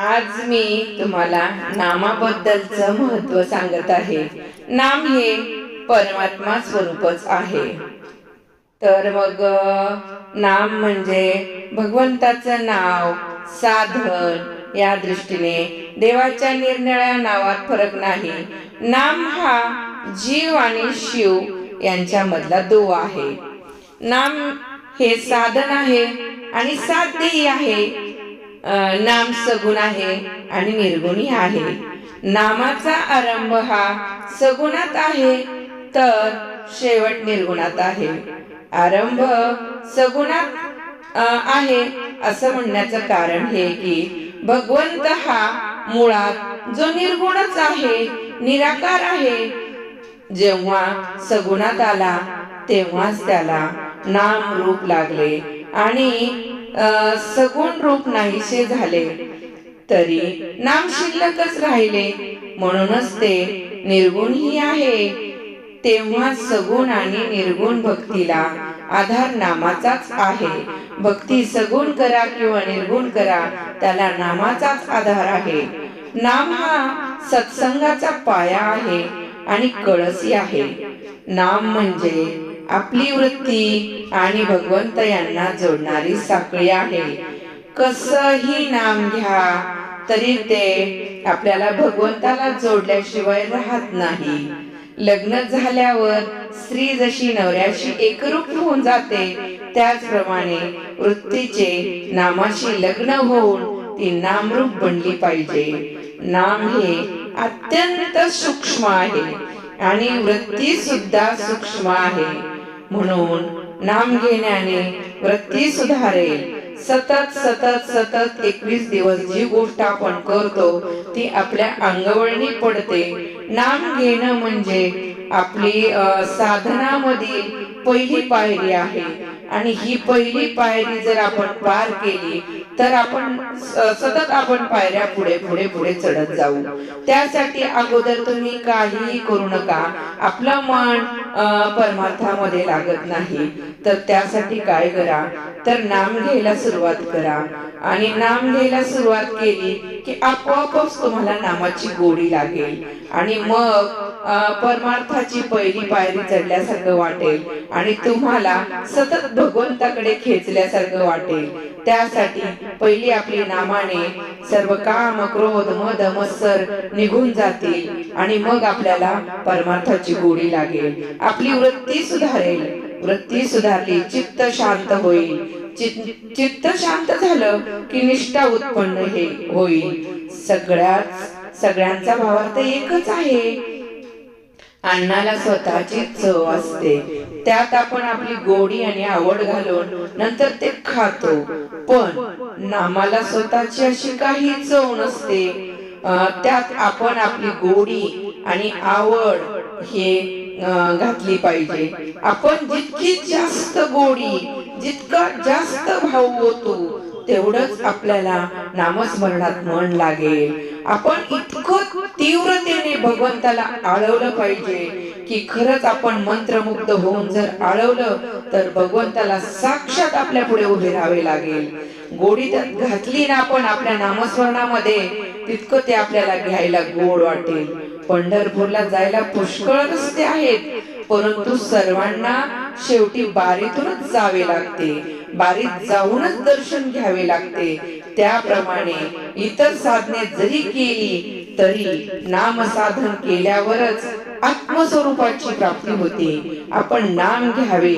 आज मी तुम्हाला नामाबद्दलचं महत्त्व सांगत आहे. नाम हे परमात्मा स्वरूपच आहे. तर मग नाम म्हणजे भगवंताचं नाव साधन या दृष्टीने देवाच्या निरनिळ्या नावात फरक नाही. नाम हा जीव आणि शिव यांच्यामधला दुवा आहे. नाम हे साधन आहे आणि साध्यही आहे. नाम सगुण आहे आणि निर्गुणी आहे. नामाचा आरंभ हा सगुणात आहे तर शेवट निर्गुणात आहे. आरंभ सगुणात आहे असं म्हणण्याचं कारण हे की भगवंत हा मुळात जो निर्गुणच आहे निराकार आहे. जेव्हा सगुणात आला तेव्हाच त्याला नाम रूप लागले आणि सगुण रूप नाहीसे झाले तरी नाम शिल्लकच राहिले. म्हणूनच ते निर्गुणही आहे. तेव्हा सगुण आणि निर्गुण भक्तीला आधार नामाचाच आहे. भक्ती सगुण करा किंवा निर्गुण करा त्याला नामाचाच आधार आहे. नाम हा सत्संगाचा पाया आहे आणि कळसी आहे. नाम म्हणजे आपली वृत्ती आणि भगवंत यांना जोडणारी साखळी आहे. कसही नाम घ्या तरी ते आपल्याला भगवंताला जोडल्याशिवाय राहत नाही. लग्न झाल्यावर स्त्री जशी नवऱ्याशी एकरूप होऊन जाते त्याचप्रमाणे वृत्तीचे नामाशी लग्न होऊन ती नामरूप बनली पाहिजे. नाम हे अत्यंत सूक्ष्म आहे आणि वृत्ती सुद्धा सूक्ष्म आहे. म्हणून नाम घेण्याने वृत्ती सुधारेल. सतत सतत सतत एकवीस दिवस जी गोष्ट आपण करतो ती आपल्या अंगवळणी पडते. नाम घेणं म्हणजे आपली साधनामध्ये पहिली पायरी आहे. आणि ही पहिली पायरी जर आपण पार केली तर आपण सतत आपण पायऱ्या पुढे पुढे पुढे चढत जाऊ. त्यासाठी अगोदर तुम्ही काहीही करू नका. आपलं मन परमार्थामध्ये लागत नाही. तर त्यासाठी काय करा? तर नाम घ्यायला सुरुवात करा. आणि नाम घ्यायला सुरुवात केली की आपोआपच तुम्हाला नामाची गोडी लागेल. आणि मग परमार्थाची पहिली पायरी चढल्यासारखं वाटेल. आणि तुम्हाला सतत भगवंताकडे खेचल्यासारखं वाटेल. त्यासाठी पहिली आपली नामाने सर्व काम क्रोध मद मत्सर निघून जातील आणि मग आपल्याला परमार्थाची गोडी लागेल. आपली वृत्ती सुधारेल. वृत्ती सुधारली चित्त शांत होईल. चित्त शांत झालं की निष्ठा उत्पन्न हे होईल. सगळ्याच सगळ्यांचा भावार्थ एकच आहे. अन्नाला स्वतःची चव असते. त्यात आपण आपली गोडी आणि आवड घालून नंतर ते खातो. पण नामाला स्वतःची अशी काही चव नसते. त्यात आपण आपली गोडी आणि आवड हे घातली पाहिजे. आपण जितकी जास्त गोडी जितका जास्त भाव होतो तेवढंच आपल्याला नामस्मरणात मन लागेल. आपण इतकं तीव्रतेने भगवंताला आळवलं पाहिजे. की खरंच आपण मंत्रमुग्ध होऊन जर आळवलं तर भगवंताला साक्षात आपल्या पुढे उभे राहावे लागेल. गोडी त्यात घातली ना आपण आपल्या नामस्मरणामध्ये तितकं ते आपल्याला घ्यायला गोड वाटेल. पंढरपूरला जायला पुष्कळ रस्ते आहेत परंतु सर्वांना शेवटी बारीतूनच जावे लागते. बारीत जाऊनच दर्शन घ्यावे लागते. त्याप्रमाणे इतर साधने जरी केली तरी नाम साधन केल्यावरच आत्मस्वरूपाची प्राप्ती होते. आपण नाम घ्यावे.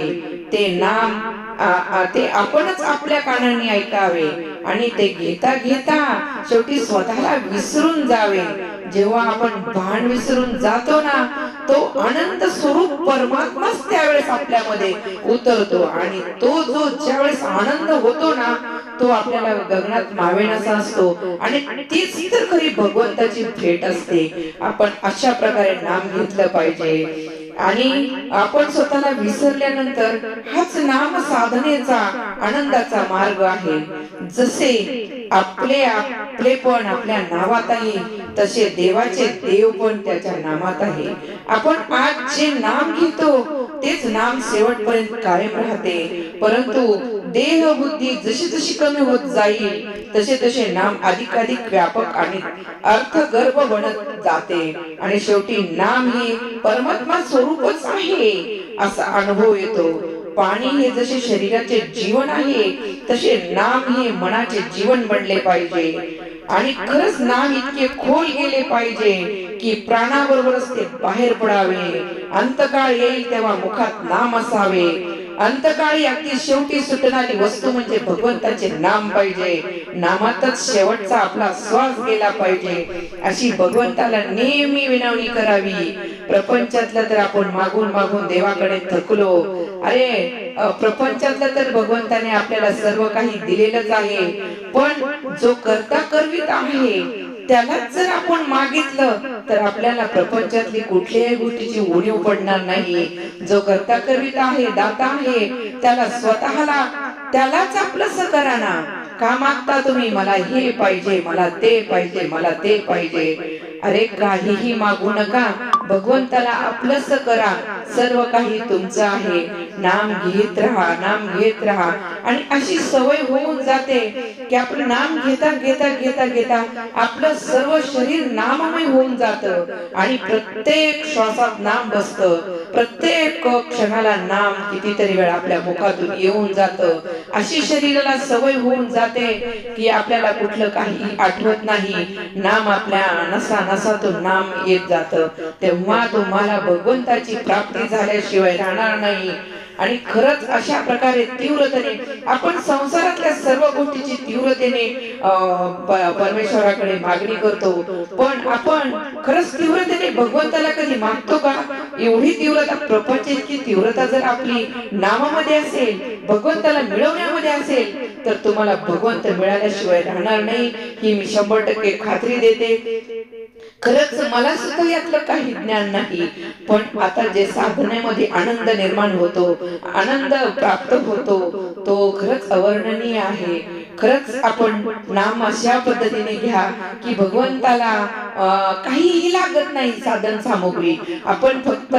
ते नाम आ- आ- ते आपणच आपल्या कानांनी ऐकावे. आणि ते घेता घेता शेवटी स्वतःला विसरून जावे. जेव्हा आपण भान विसरून जातो ना तो आनंद स्वरूप परमात्माच त्यावेळेस आपल्यामध्ये उतरतो. आणि तो जो ज्यावेळेस आनंद होतो ना तो आपल्याला गगनात मावेनासा असतो. आणि तीच तर खरी भगवंताची भेट असते. आपण अशा प्रकारे नाम घेतलं पाहिजे. आणि आपण स्वतःला विसरल्यानंतर हाच नाम साधनेचा आनंदाचा मार्ग आहे. जसे आपले आपले पण आपल्या नावात आहे तसे देवाचे देव पण त्याच्या नामात आहे. आपण आज जे नाम घेतो तेच नाम शेवटपर्यंत कायम राहते. परंतु देह बुद्धी जशी जशी कमी होत जाईल तसे तसे नाम अधिकाधिक व्यापक आणि अर्थगर्भ बनत जाते. आणि शेवटी नाम हे परमात्मा स्वरूपच आहे असा अनुभव येतो. पाणी हे जसे शरीराचे जीवन आहे तसे नाम हे मनाचे जीवन बनले पाहिजे. आणि खरंच नाम इतके खोल गेले पाहिजे की प्राणाबरोबरच ते बाहेर पडावे. अंतकाळ येईल तेव्हा मुखात नाम असावे. अंतकाळी अगदी शेवटी सुटणारी वस्तू म्हणजे भगवंताचे नाम पाहिजे. नामातच शेवटचा आपला श्वास गेला पाहिजे. अशी भगवंताला नेहमी विनवणी करावी. प्रपंचातलं तर आपण मागून मागून देवाकडे थकलो. अरे प्रपंचातलं तर भगवंताने आपल्याला सर्व काही दिलेलंच आहे. पण जो करता करवीत आहे त्यालाच जर आपण मागितलं तर आपल्याला प्रपंचातली कुठल्याही गोष्टीची उणीव पडणार नाही जो करता करवीत आहे दाता आहे त्याला स्वतःला त्यालाच आपलंस करा ना का मागता तुम्ही? मला हे पाहिजे मला ते पाहिजे मला ते पाहिजे. अरे काहीही मागू नका. भगवंताला आपलंस करा सर्व काही तुमचं आहे. नाम घेत राहा नाम घेत राहा. आणि अशी सवय होऊन जाते की आपलं नाम घेता घेता घेता घेता आपलं सर्व शरीर नाममय होऊन जात आणि प्रत्येक श्वासात नाम बसतं. प्रत्येक क्षणाला नाम कितीतरी वेळा आपल्या मुखातून येऊन जात. अशी शरीराला सवय होऊन जाते की आपल्याला कुठलं काही आठवत नाही. नाम आपल्या नसा नसातून नाम येत जात. तेव्हा तुम्हाला भगवंताची प्राप्ती झाल्याशिवाय राहणार नाही. आणि खरंच अशा प्रकारे तीव्रतेने आपण संसारातल्या सर्व गोष्टीची तीव्रतेने परमेश्वराकडे मागणी करतो. पण आपण खरंच तीव्रतेने भगवंताला कधी मागतो का? एवढी तीव्रता प्रपंच इतकी तीव्रता जर आपली नामामध्ये असेल भगवंताला मिळवण्यामध्ये असेल तर तुम्हाला भगवंत मिळाल्याशिवाय राहणार नाही. ही मी शंभर टक्के खात्री देते. खरंच मला सुद्धा यातलं काही ज्ञान नाही. पण आता जे साधनेमध्ये आनंद निर्माण होतो आनंद प्राप्त होतो तो खरंच अवर्णनीय आहे. खरंच आपण नाम अशा पद्धतीने घ्या की भगवंताला काहीही लागत नाही साधन सामुग्री. आपण फक्त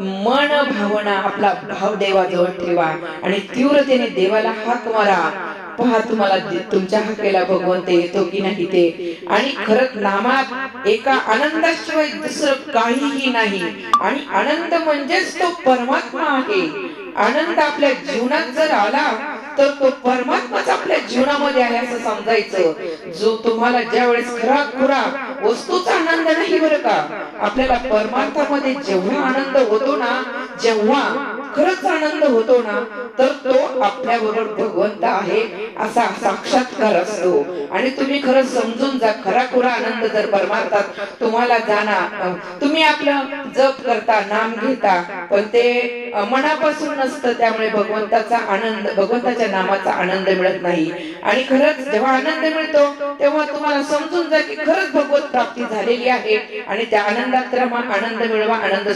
मन भावना आपला भाव देवाजवळ ठेवा आणि तीव्रतेने देवाला हाक मारा. पहा तुम्हाला तुमच्या हाकेला भगवंत येतो की नाही ते? आणि खरंच नामात एका आनंदाशिवाय दुसरं काहीही नाही. आणि आनंद म्हणजेच तो परमात्मा आहे. आनंद आपल्या जीवनात जर आला तर तो परमात्माच आपल्या जीवनामध्ये आहे असं समजायचं. जो तुम्हाला ज्या वेळेस खरा खुरा वस्तूचा आनंद नाही बरं का आपल्याला परमार्थामध्ये जेवढा आनंद होतो ना जेव्हा खरंच आनंद होतो ना तर तो आपल्या बरोबर भगवंत आहे असा साक्षात्कार असतो. आणि तुम्ही खरं समजून जा खरा खुरा आनंद जर परमार्थात तुम्हाला जाणार तुम्ही आपलं जप करता नाम घेता पण ते मनापासून नसतं त्यामुळे भगवंताचा आनंद भगवंताच्या नामाचा आनंद मिळत नाही. आणि खरंच जेव्हा आनंद मिळतो तेव्हा तुम्हाला समजून जा की खरंच भगवत प्राप्ती झालेली आहे. आणि त्या आनंदात आनंद मिळवा आनंद